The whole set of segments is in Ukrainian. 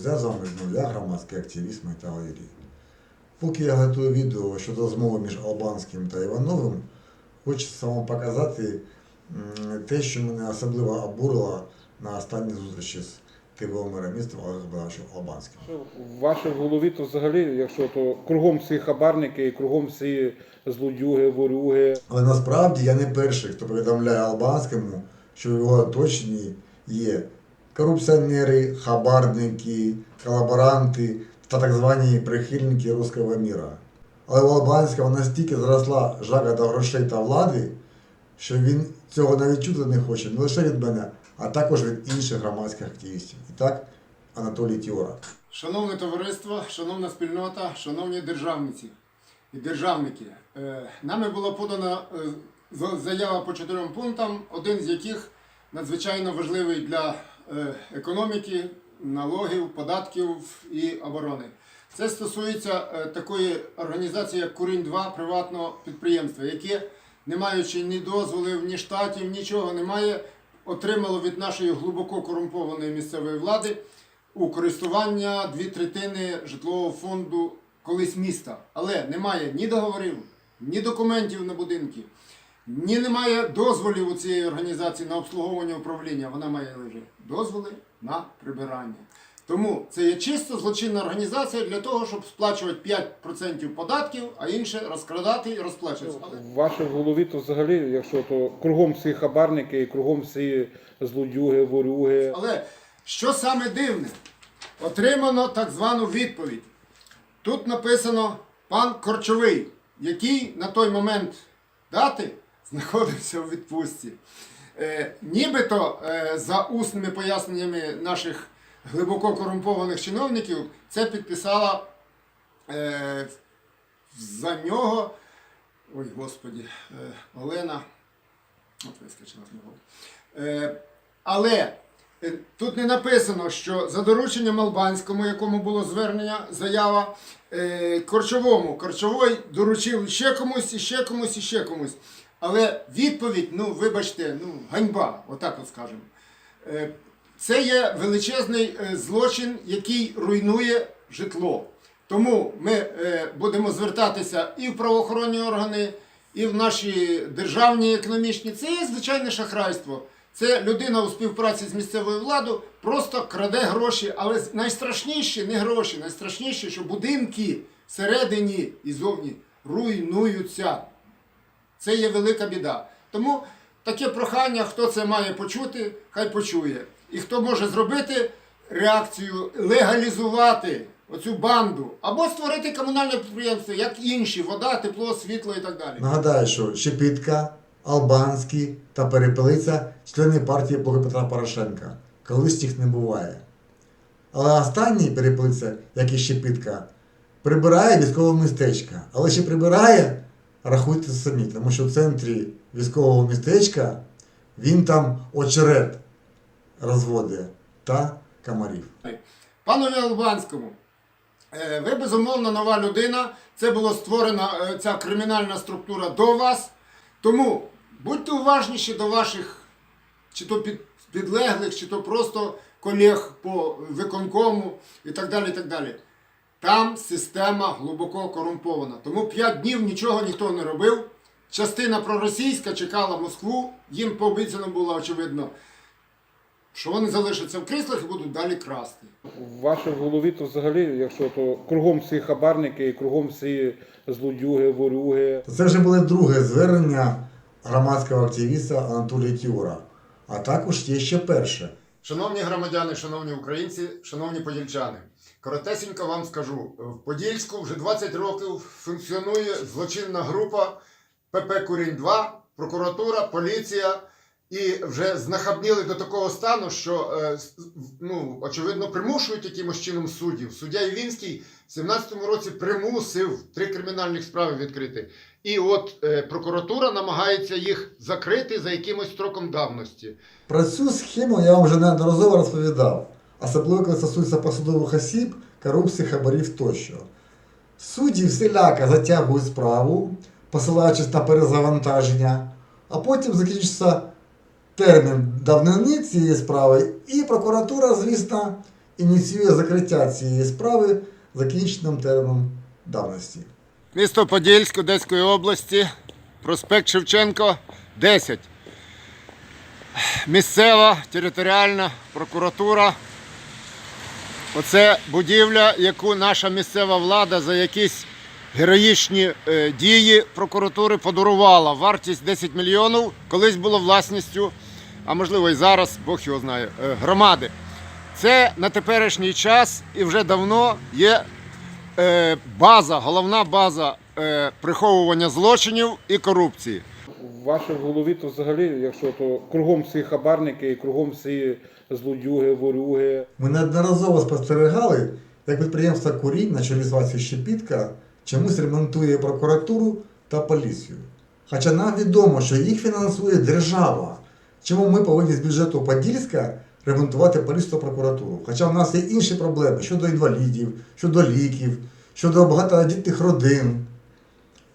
Взяв з нуля громадський активіст Метал Юрій. Поки я готую відео щодо змови між Албанським та Івановим, хочеться вам показати те, що мене особливо обурило на останній зустрічі з мера міста Олега Богдановичем Албанським. В вашій голові то взагалі, якщо то кругом всі хабарники і кругом всі злодюги, ворюги. Але насправді я не перший, хто повідомляє Албанському, що в його оточенні є корупціонери, хабарники, колаборанти та так звані прихильники руського міра. Але у Албанського настільки зросла жага до грошей та влади, що він цього навіть чути не хоче не лише від мене, а також від інших громадських активістів. І так, Анатолій Тіора. Шановне товариство, шановна спільнота, шановні державниці і державники, е, нами була подана е, заява по чотирьом пунктам, один з яких надзвичайно важливий для економіки, налогів, податків і оборони. Це стосується е, такої організації, як Курінь 2 приватного підприємства, яке, не маючи ні дозволів, ні штатів, нічого немає, отримало від нашої глибоко корумпованої місцевої влади у користування дві третини житлового фонду колись міста. Але немає ні договорів, ні документів на будинки, ні немає дозволів у цієї організації на обслуговування управління. Вона має лише дозволи на прибирання. Тому це є чисто злочинна організація для того, щоб сплачувати 5% податків, а інше розкрадати і розплачуватися. Але В вашій голові то взагалі, якщо то кругом всі хабарники і кругом всі злодюги, ворюги. Але що саме дивне, отримано так звану відповідь. Тут написано пан Корчовий, який на той момент дати знаходився у відпустці. Е, нібито е, за усними поясненнями наших глибоко корумпованих чиновників це підписала е, за нього. Ой, господі, е, Олена. От вискочила з нього. Е, але е, тут не написано, що за дорученням Албанському, якому було звернення, заява е, Корчовому. Корчовой доручив ще комусь, і ще комусь, і ще комусь. Але відповідь, ну вибачте, ну ганьба, отак от скажемо. Е, це є величезний е, злочин, який руйнує житло. Тому ми е, будемо звертатися і в правоохоронні органи, і в наші державні економічні. Це є звичайне шахрайство. Це людина у співпраці з місцевою владою просто краде гроші, але найстрашніше не гроші, найстрашніше, що будинки всередині і зовні руйнуються. Це є велика біда. Тому таке прохання, хто це має почути, хай почує. І хто може зробити реакцію, легалізувати оцю банду, або створити комунальне підприємство, як інші, вода, тепло, світло і так далі. Нагадаю, що Щепітка, Албанський та Перепелиця члени партії «Блоку Петра Порошенка. Колись їх не буває. Але останній Перепелиця, як і Щепітка, прибирає військове містечка. Але ще прибирає, рахуйте самі, тому що в центрі військового містечка він там очерет розводить та комарів. Панові Албанському, е, ви безумовно нова людина. Це була створена е, ця кримінальна структура до вас. Тому будьте уважніші до ваших чи то підлеглих, чи то просто колег по виконкому і так далі. і так далі. Там система глибоко корумпована. Тому 5 днів нічого ніхто не робив. Частина проросійська чекала Москву, їм пообіцяно було, очевидно, що вони залишаться в кріслах і будуть далі красти. В вашій голові то взагалі, якщо то кругом всі хабарники і кругом всі злодюги, ворюги. Це вже було друге звернення громадського активіста Анатолія Тіура. А також є ще перше. Шановні громадяни, шановні українці, шановні подільчани, коротесенько вам скажу: в Подільську вже 20 років функціонує злочинна група ПП Курінь 2, прокуратура, поліція. І вже знахабніли до такого стану, що е, ну, очевидно примушують якимось чином суддів. Суддя Івінський в 17-му році примусив три кримінальних справи відкрити. І от е, прокуратура намагається їх закрити за якимось строком давності. Про цю схему я вам вже неодноразово розповідав, особливо коли стосується посадових осіб, корупції, хабарів тощо. Судді всіляко затягують справу, посилаючись на перезавантаження, а потім закінчиться термін давнини цієї справи, і прокуратура, звісно, ініціює закриття цієї справи закінченим терміном давності. Місто Подільськ Одеської області, проспект Шевченко, 10. Місцева територіальна прокуратура. Оце будівля, яку наша місцева влада за якісь героїчні е, дії прокуратури подарувала. Вартість 10 мільйонів колись було власністю, а можливо і зараз, Бог його знає, е, громади. Це на теперішній час і вже давно є е, база, головна база приховування злочинів і корупції. В вашій голові то взагалі, якщо то кругом всі хабарники, кругом всі злодюги, ворюги. Ми неодноразово спостерігали, як підприємство Курінь на чолі з Васі Щепітка чомусь ремонтує прокуратуру та поліцію. Хоча нам відомо, що їх фінансує держава. Чому ми повинні з бюджету Подільська ремонтувати поліцію та прокуратуру? Хоча в нас є інші проблеми щодо інвалідів, щодо ліків, щодо багатодітних родин.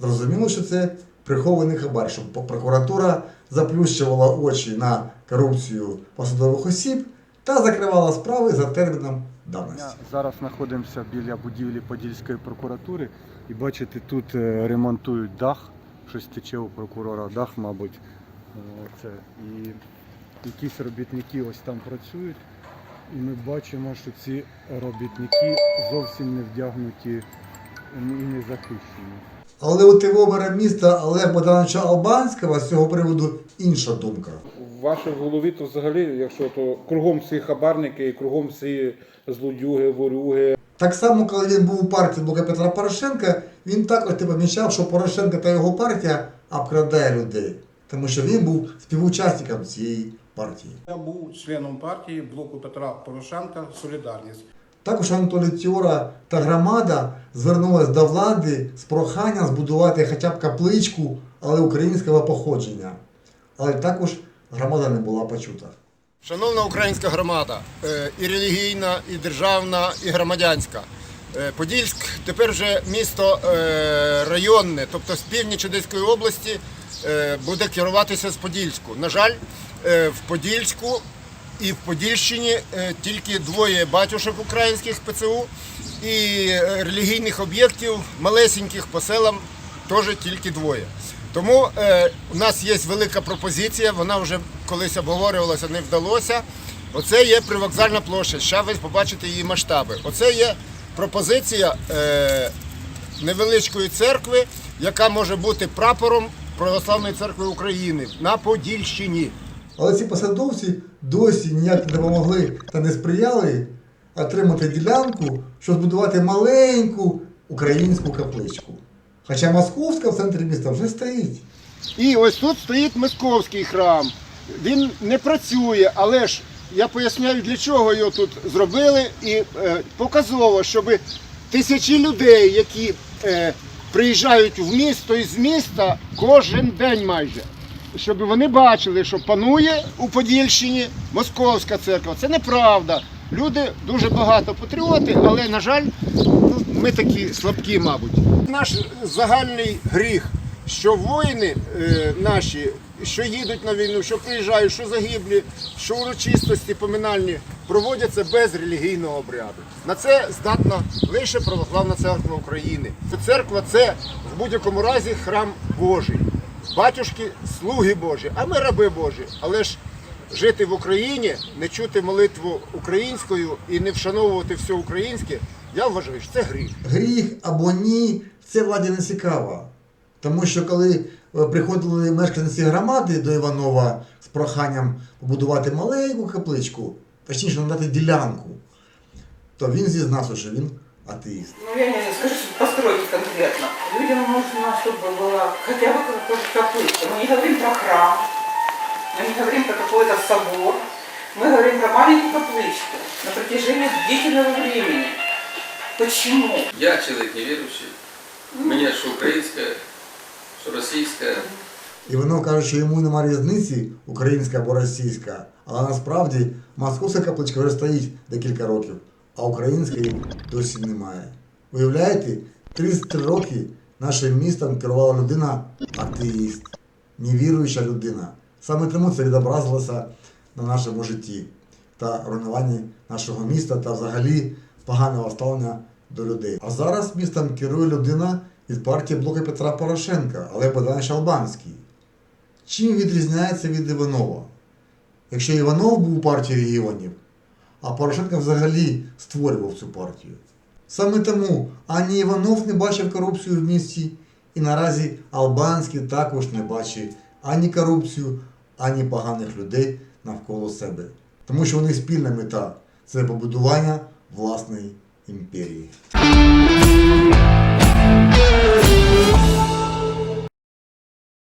Зрозуміло, що це прихований хабар, щоб прокуратура заплющувала очі на корупцію посадових осіб та закривала справи за терміном давності. Зараз знаходимося біля будівлі Подільської прокуратури і бачите, тут е, ремонтують дах. Щось тече у прокурора дах, мабуть. Е, Це. І якісь робітники ось там працюють. І ми бачимо, що ці робітники зовсім не вдягнуті і не захищені. Але у ТВ міста Олега Богдановича Албанського з цього приводу інша думка. В вашій голові то взагалі, якщо то кругом всі хабарники, кругом всі злодюги, ворюги. Так само, коли він був у партії Блока Петра Порошенка, він також не помічав, що Порошенко та його партія обкрадає людей, тому що він був співучасником цієї партії. Я був членом партії блоку Петра Порошенка Солідарність. Також Анатолій та громада звернулась до влади з проханням збудувати хоча б капличку, але українського походження. Але також громада не була почута. Шановна українська громада, е, і релігійна, і державна, і громадянська. Е, Подільськ тепер вже місто е, районне, тобто з північ Одеської області буде керуватися з Подільську. На жаль, в Подільську і в Подільщині е, тільки двоє батюшок українських ПЦУ і е, релігійних об'єктів малесеньких по селам теж тільки двоє. Тому е, у нас є велика пропозиція, вона вже колись обговорювалася, не вдалося. Оце є привокзальна площа. Зараз ви побачите її масштаби. Оце є пропозиція невеличкої церкви, яка може бути прапором Православної церкви України на Подільщині. Але ці посадовці досі ніяк не допомогли та не сприяли отримати ділянку, щоб збудувати маленьку українську капличку. Хоча московська в центрі міста вже стоїть. І ось тут стоїть московський храм. Він не працює, але ж я поясняю, для чого його тут зробили, і е, показово, щоб тисячі людей, які е, приїжджають в місто з міста кожен день майже. Щоб вони бачили, що панує у Подільщині московська церква. Це неправда. Люди дуже багато патріоти, але, на жаль, ну, ми такі слабкі, мабуть. Наш загальний гріх, що воїни е, наші, що їдуть на війну, що приїжджають, що загиблі, що урочистості поминальні проводяться без релігійного обряду. На це здатна лише Православна церква України. Церква це в будь-якому разі храм Божий. Батюшки слуги Божі, а ми раби Божі. Але ж жити в Україні, не чути молитву українською і не вшановувати все українське, я вважаю, що це гріх. Гріх або ні, це владі не цікаво. Тому що коли е, приходили мешканці громади до Іванова з проханням побудувати маленьку капличку, точніше надати ділянку, то він зізнався, що він атеїст. Ну, я не знаю, скажи, постройки конкретно. Людям нужно, чтобы была хотя бы какая-то капличка. Мы не говорим про храм, мы не говорим про какой-то собор. Мы говорим про маленькую капличку на протяжении длительного времени. Почему? Я человек неверующий. У меня что украинская, что российская. Іванов каже, що йому немає різниці, українська або російська, але насправді московська капличка вже стоїть декілька років, А української досі немає. Уявляєте, 33 роки нашим містом керувала людина атеїст, невіруюча людина. Саме тому це відобразилося на нашому житті. та руйнуванні нашого міста та взагалі поганого ставлення до людей. А зараз містом керує людина від партії блоку Петра Порошенка, Олег Богданович Албанський. Чим відрізняється від Іванова? Якщо Іванов був у партії регіонів, а Порошенко взагалі створював цю партію. Саме тому ані Іванов не бачив корупцію в місті, і наразі Албанський також не бачить ані корупцію, ані поганих людей навколо себе. Тому що у них спільна мета це побудування власної імперії.